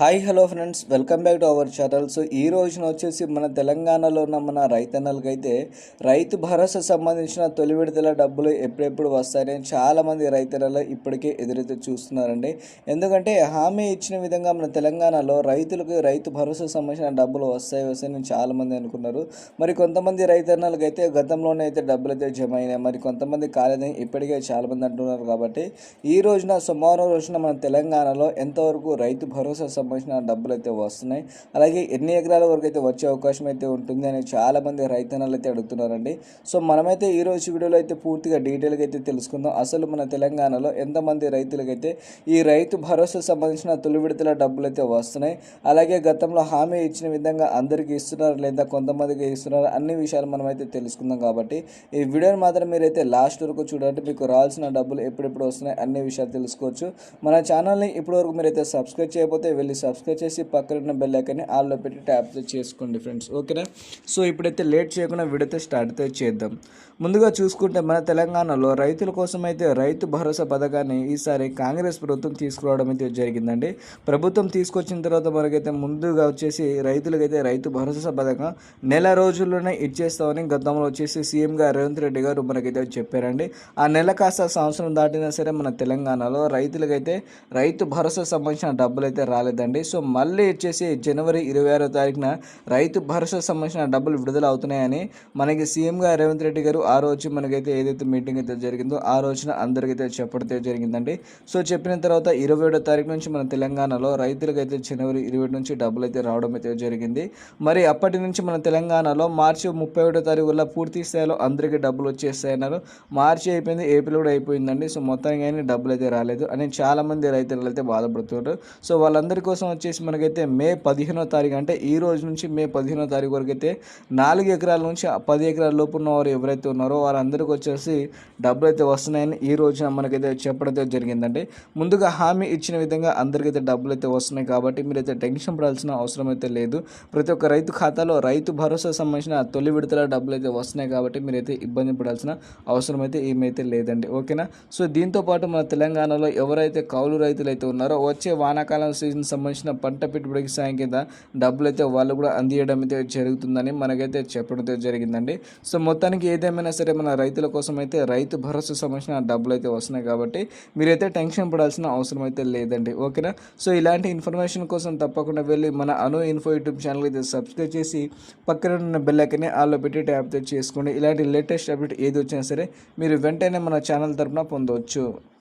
Hi hello friends. Welcome back to our channel. So ఈ రోజున వచ్చేసి మన తెలంగాణలో ఉన్న మన రైతన్నలకైతే రైతు భరోసా సంబంధించిన తొలి విడతల డబ్బులు ఎప్పుడెప్పుడు వస్తాయని చాలామంది రైతన్నలు ఇప్పటికే ఎదురైతే చూస్తున్నారండి. ఎందుకంటే హామీ ఇచ్చిన విధంగా మన తెలంగాణలో రైతులకు రైతు భరోసా సంబంధించిన డబ్బులు వస్తాయి వస్తాయని చాలామంది అనుకున్నారు. మరి కొంతమంది రైతన్నలకైతే అయితే గతంలోనే అయితే డబ్బులు అయితే జమ అయినాయి. మరి కొంతమంది కాలేదని ఇప్పటికే చాలామంది అంటున్నారు కాబట్టి ఈ రోజున సోమవారం రోజున మన తెలంగాణలో ఎంతవరకు రైతు భరోసా సంబంధించిన డబ్బులు అయితే వస్తున్నాయి. అలాగే ఎన్ని ఎకరాల వరకు అయితే వచ్చే అవకాశం అయితే ఉంటుంది అని చాలామంది రైతన్నలు అయితే అడుగుతున్నారండి. సో మనమైతే ఈ రోజు వీడియోలో అయితే పూర్తిగా డీటెయిల్గా అయితే తెలుసుకుందాం. అసలు మన తెలంగాణలో ఎంతమంది రైతులకైతే ఈ రైతు భరోసా సంబంధించిన తొలి విడతల డబ్బులు అయితే వస్తున్నాయి. అలాగే గతంలో హామీ ఇచ్చిన విధంగా అందరికీ ఇస్తున్నారు లేదా కొంతమందికి ఇస్తున్నారు అన్ని విషయాలు మనం అయితే తెలుసుకుందాం కాబట్టి ఈ వీడియోని మాత్రం మీరైతే లాస్ట్ వరకు చూడండి. మీకు రావాల్సిన డబ్బులు ఎప్పుడెప్పుడు వస్తున్నాయి అన్ని విషయాలు తెలుసుకోవచ్చు. మన ఛానల్ని ఇప్పటివరకు మీరైతే సబ్స్క్రైబ్ చేయకపోతే వెళ్ళి సబ్స్క్రైబ్ చేసి పక్కన ఉన్న బెల్ ఐకాన్ని ఆల్లో పెట్టి ట్యాప్ చేసుకోండి ఫ్రెండ్స్ ఓకేనా సో ఇప్పుడైతే లేట్ చేయకుండా వీడియోతో స్టార్ట్ అయితే చేద్దాం. ముందుగా చూసుకుంటే మన తెలంగాణలో రైతుల కోసం అయితే రైతు భరోసా పథకాన్ని ఈసారి కాంగ్రెస్ ప్రభుత్వం తీసుకురావడం అయితే జరిగిందండి. ప్రభుత్వం తీసుకొచ్చిన తర్వాత మనకైతే ముందుగా వచ్చేసి రైతులకైతే రైతు భరోసా పథకం నెల రోజుల్లోనే ఇచ్చేస్తామని గతంలో వచ్చేసి సీఎం గారు రేవంత్ రెడ్డి గారు మనకైతే చెప్పారండి. ఆ నెల కాస్త సంవత్సరం దాటినా సరే మన తెలంగాణలో రైతులకైతే రైతు భరోసా సంబంధించిన డబ్బులు అయితే రాలేదండి సో మళ్ళీ వచ్చేసి జనవరి ఇరవై ఆరో తారీఖున రైతు భరోసా సంబంధించిన డబ్బులు విడుదల అవుతున్నాయని మనకి సీఎంగా రేవంత్ రెడ్డి గారు ఆ రోజు మనకైతే ఏదైతే మీటింగ్ అయితే జరిగిందో ఆ రోజున అందరికైతే చెప్పడితే జరిగిందండి. సో చెప్పిన తర్వాత ఇరవై ఏడో తారీఖు నుంచి మన తెలంగాణలో రైతులకైతే జనవరి ఇరవై నుంచి డబ్బులు అయితే రావడం అయితే జరిగింది. మరి అప్పటి నుంచి మన తెలంగాణలో మార్చి ముప్పై ఒకటో తారీఖు వల్ల పూర్తి స్థాయిలో అందరికీ డబ్బులు వచ్చేస్తాయన్నారు. మార్చి అయిపోయింది ఏప్రిల్ కూడా అయిపోయిందండి. సో మొత్తం కానీ డబ్బులు అయితే రాలేదు అని చాలామంది రైతులు అయితే బాధపడుతున్నారు. సో వాళ్ళందరికీ కోసం వచ్చేసి మనకైతే మే పదిహేనో తారీఖు అంటే ఈ రోజు నుంచి మే పదిహేనో తారీఖు వరకు అయితే నాలుగు ఎకరాల నుంచి పది ఎకరాల లోపు ఉన్నవారు ఎవరైతే ఉన్నారో వారందరికీ వచ్చేసి డబ్బులు అయితే వస్తున్నాయని ఈ రోజున మనకైతే చెప్పడం అయితే జరిగిందండి. ముందుగా హామీ ఇచ్చిన విధంగా అందరికైతే డబ్బులు అయితే వస్తున్నాయి కాబట్టి మీరైతే టెన్షన్ పడాల్సిన అవసరం అయితే లేదు. ప్రతి ఒక్క రైతు ఖాతాలో రైతు భరోసా సంబంధించిన తొలి విడతల డబ్బులు అయితే వస్తున్నాయి కాబట్టి మీరైతే ఇబ్బంది పడాల్సిన అవసరం అయితే ఏమైతే లేదండి. ఓకేనా? సో దీంతో పాటు మన తెలంగాణలో ఎవరైతే కౌలు రైతులు అయితే ఉన్నారో వచ్చే వానాకాలం సీజన్ సంబంధించిన పంట పెట్టుబడికి సాయం కింద డబ్బులు అయితే వాళ్ళు కూడా అందియడం అయితే జరుగుతుందని మనకైతే చెప్పడం జరిగిందండి. సో మొత్తానికి ఏదేమైనా సరే మన రైతుల కోసం అయితే రైతు భరోసా సంబంధించిన డబ్బులు అయితే వస్తున్నాయి కాబట్టి మీరైతే టెన్షన్ పడాల్సిన అవసరం అయితే లేదండి. ఓకేనా? సో ఇలాంటి ఇన్ఫర్మేషన్ కోసం తప్పకుండా వెళ్ళి మన అను ఇన్ఫో యూట్యూబ్ ఛానల్ అయితే సబ్స్క్రైబ్ చేసి పక్కన ఉన్న బెల్లైకని ఆలో పెట్టి ట్యాప్ చేసుకోండి. ఇలాంటి లేటెస్ట్ అప్డేట్ ఏది వచ్చినా సరే మీరు వెంటనే మన ఛానల్ తరపున పొందవచ్చు